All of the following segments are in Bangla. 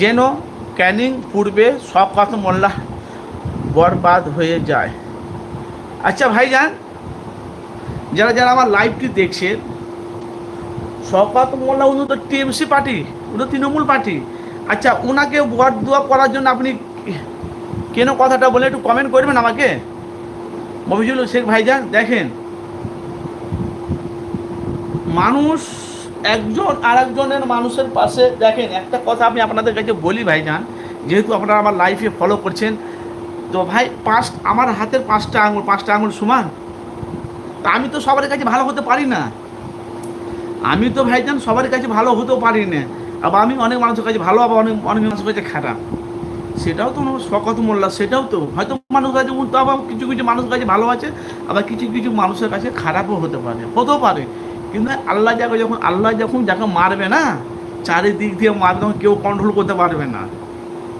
যেন ক্যানিং পূর্বে শওকত মোল্লা বরবাদ হয়ে যায়। আচ্ছা ভাইজান, যারা যারা আমার লাইভটি দেখছেন শওকত মোল্লা, উনি তো টিএমসি পার্টি উনি তৃণমূল পার্টি আচ্ছা ওনাকে ভোট দোয়া করার জন্য আপনি কেন কথাটা বলে একটু কমেন্ট করবেন আমাকে? মফিজুল শেখ ভাইজান, দেখেন, মানুষ একজন আর একজনের মানুষের পাশে দেখেন, একটা কথা আমি আপনাদের কাছে বলি ভাইজান, যেহেতু আপনারা আমার লাইফে ফলো করছেন, তো ভাই পাঁচ, আমার হাতের পাঁচটা আঙুল পাঁচটা আঙুল সমান? তা আমি তো সবার কাছে ভালো হতে পারি না। আমি তো ভাইজান সবার কাছে ভালো হতেও পারি না। আবার আমি অনেক মানুষের কাছে ভালো, আবার অনেক অনেক মানুষের কাছে খারাপ। সেটাও তো শকত মোল্লা, সেটাও তো। হয়তো মানুষের কাছে উল্টো আবার কিছু কিছু মানুষের কাছে ভালো আছে, আবার কিছু কিছু মানুষের কাছে খারাপও হতে পারে, হতেও পারে। কিন্তু আল্লাহ যাকে যখন, আল্লাহ যখন যাকে মারবে না, চারিদিক দিয়ে মারবে, তখন কেউ কন্ট্রোল করতে পারবে না।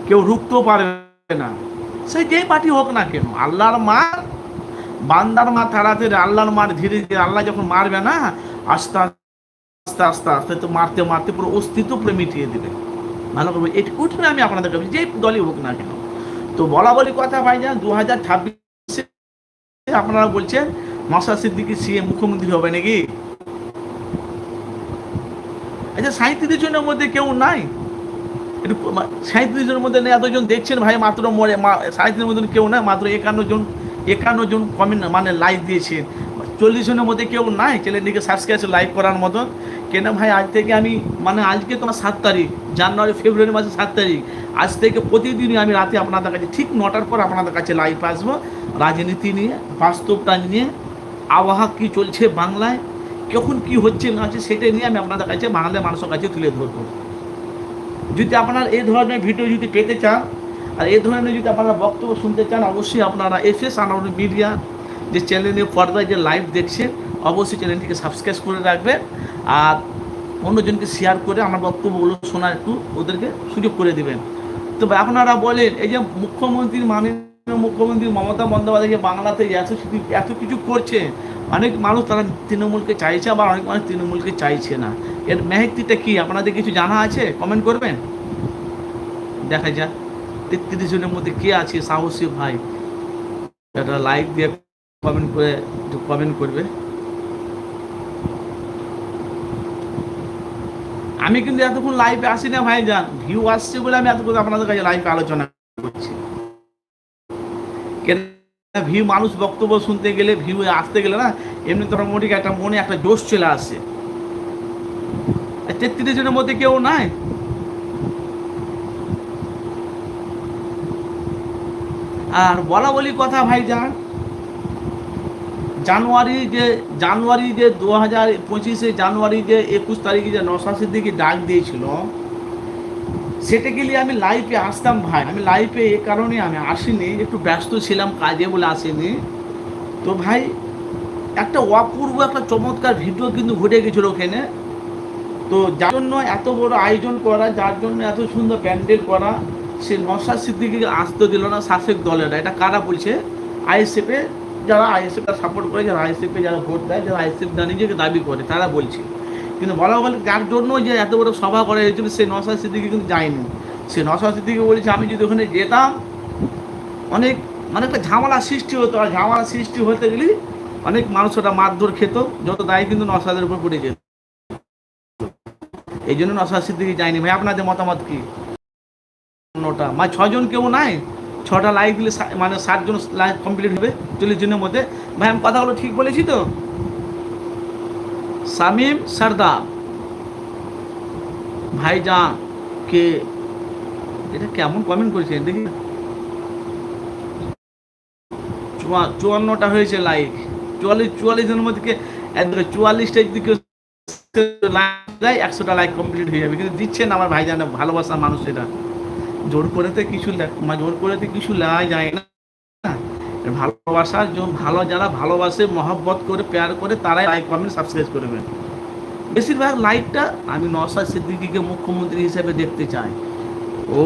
কেউ রুখতেও পারবে না। সে যেই পার্টি হোক না কেন, আল্লাহর মার, বান্দার মার তাড়াতাড়ি আল্লাহর মার ধীরে ধীরে আল্লাহ যখন মারবে না, আস্তে আস্তে আস্তে আস্তে তো মারতে মারতে পুরো অস্তিত্ব পুরো মিটিয়ে দেবে। ভালো করবে এটুকুটুকু আমি আপনাদের যে দলই হোক না কেন। তো বলা বলি কথা ভাই যান দু হাজার ছাব্বিশে আপনারা বলছেন মশা সিদ্দিকি সিএ মুখ্যমন্ত্রী হবে নাকি? আচ্ছা সাঁত্রিশ জনের মধ্যে কেউ নাই। একটু সাঁত্রিশ জনের মধ্যে এতজন দেখছেন ভাই, মাত্র মরে সাঁত্রিশের মধ্যে কেউ নাই, মাত্র একান্ন জন একান্ন জন কমেন্ট মানে লাইক দিয়েছেন। চল্লিশ জনের মধ্যে কেউ নাই চ্যানেলটিকে সাবস্ক্রাইব লাইক করার মতন। কেন ভাই, আজ থেকে আমি মানে আজকে তোমার সাত তারিখ, জানুয়ারি, ফেব্রুয়ারি মাসের সাত তারিখ। আজ থেকে প্রতিদিনই আমি রাতে আপনাদের কাছে, ঠিক নটার পর আপনাদের কাছে লাইভ আসব। রাজনীতি নিয়ে বাস্তবটা নিয়ে, আবহাওয়া কী চলছে বাংলায় কখন কি হচ্ছে না হচ্ছে সেটা নিয়ে আমি আপনাদের কাছে বাংলাদেশ মানুষের কাছে তুলে ধরবো। যদি আপনার এই ধরনের ভিডিও যদি পেতে চান, আর এই ধরনের যদি আপনারা বক্তব্য শুনতে চান, অবশ্যই আপনারা এফএস আনাউন মিডিয়া যে চ্যানেলে পর্দায় যে লাইভ দেখছেন, অবশ্যই চ্যানেলটিকে সাবস্ক্রাইব করে রাখবেন। আর অন্যজনকে শেয়ার করে আমার বক্তব্যগুলো শোনার একটু ওদেরকে সুযোগ করে দেবেন। তো আপনারা বলেন, এই যে মুখ্যমন্ত্রী মাননীয় মুখ্যমন্ত্রী মমতা বন্দ্যোপাধ্যায় যে বাংলাতে এত এত কিছু করছে অনেক মানুষ তারা তৃণমূলকে চাইছে, আবার অনেক মানুষ তৃণমূলকে চাইছে না। এর মেহেক্তিটা কি? আপনাদের কিছু জানা আছে? কমেন্ট করবেন? দেখা যাক। তেত্রিশ জনের মধ্যে কে আছে? সাহসী ভাই। একটা লাইক দিয়ে কমেন্ট করে কমেন্ট করবে। আমি কিন্তু এতক্ষণ লাইভে আসি না ভাই যান ভিউ আসছে বলে আমি এতক্ষণ আপনাদের কাছে লাইভে আলোচনা করছি। ভিউ মানুষ বক্তব্য শুনতে গেলে, ভিউ আসতে গেলে না, এমনি তো মোটামুটি একটা মনে একটা জোশ চলে আসে। তেত্রিশ জনের মধ্যে কেউ নাই? আর বলা বলি কথা ভাই যান জানুয়ারি যে জানুয়ারি যে দু হাজার পঁচিশে জানুয়ারি যে একুশ তারিখে যে নশাশির দিকে ডাক দিয়েছিল সেটাকে গেলে আমি লাইফে আসতাম ভাই। আমি লাইফে এ কারণে আমি আসিনি, একটু ব্যস্ত ছিলাম, কাজে বলে আসিনি। তো ভাই, একটা অপূর্ব, একটা চমৎকার ভিডিও কিন্তু ঘটে গেছিল ওখানে। তো যার জন্য এত বড় আয়োজন করা, যার জন্য এত সুন্দর প্যান্ডেল করা, সে নশা সিদ্দিকিকে আসতে দিল না শাসক দলেরা। এটা কারা বলছে? আইএসএফে যারা আইএসএফ সাপোর্ট করে, যারা আইএসএফে যারা ভোট দেয়, যারা আইএসএফ নিজেকে দাবি করে, তারা বলছে। কিন্তু বলা বলে যার জন্য যে এত বড় সভা করা হয়েছিল সেই নশা সিদ্দিকি কিন্তু যায়নি। সে নশা সিদ্দিকি বলেছে, আমি যদি ওখানে যেতাম, অনেক মানে একটা ঝামেলা সৃষ্টি হতো। আর ঝামেলা সৃষ্টি হতে গেলে অনেক মানুষ ওটা মারধর খেত, যত দায় কিন্তু নশাদের উপর পড়ে যেত। এই জন্য নশা সিদ্দিকি যায়নি। ভাই, আপনাদের মতামত কি? নটা মানে ছজন কেউ নাই? ছটা লাইক দিলে মানে ষাটজন লাইক কমপ্লিট হবে। চল্লিশ জনের মধ্যে। ভাই, আমি কথাগুলো ঠিক বলেছি তো? শামিম সর্দার ভাইজান কে? এটা কেমন কমেন্ট করেছেন? দেখি। চুয়ান্নটা হয়েছে লাইক চুয়াল্লিশ চুয়াল্লিশ জনের মধ্যে চুয়াল্লিশটা যদি কেউ দেয় একশোটা লাইক কমপ্লিট হয়ে যাবে। কিন্তু দিচ্ছেন আমার ভাইজান ভালোবাসার মানুষ এটা জোর করেতে কিছু জোর করেতে কিছু লেওয়া যায় না। ভালোবাসার ভালো যারা ভালোবাসে, মহব্বত করে, পেয়ার করে, তারাই লাইক কমেন্ট সাবস্ক্রাইব করবেন বেশিরভাগ লাইকটা আমি নসাদ সিদ্দিকিকে মুখ্যমন্ত্রী হিসেবে দেখতে চাই। ও,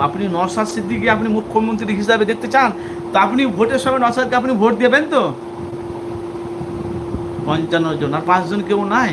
আপনি নসাদ সিদ্দিকি আপনি মুখ্যমন্ত্রী হিসাবে দেখতে চান? তো আপনি ভোটের সময় নসাদকে আপনি ভোট দেবেন তো? পঞ্চান্ন জন, আর পাঁচজন কেউ নাই?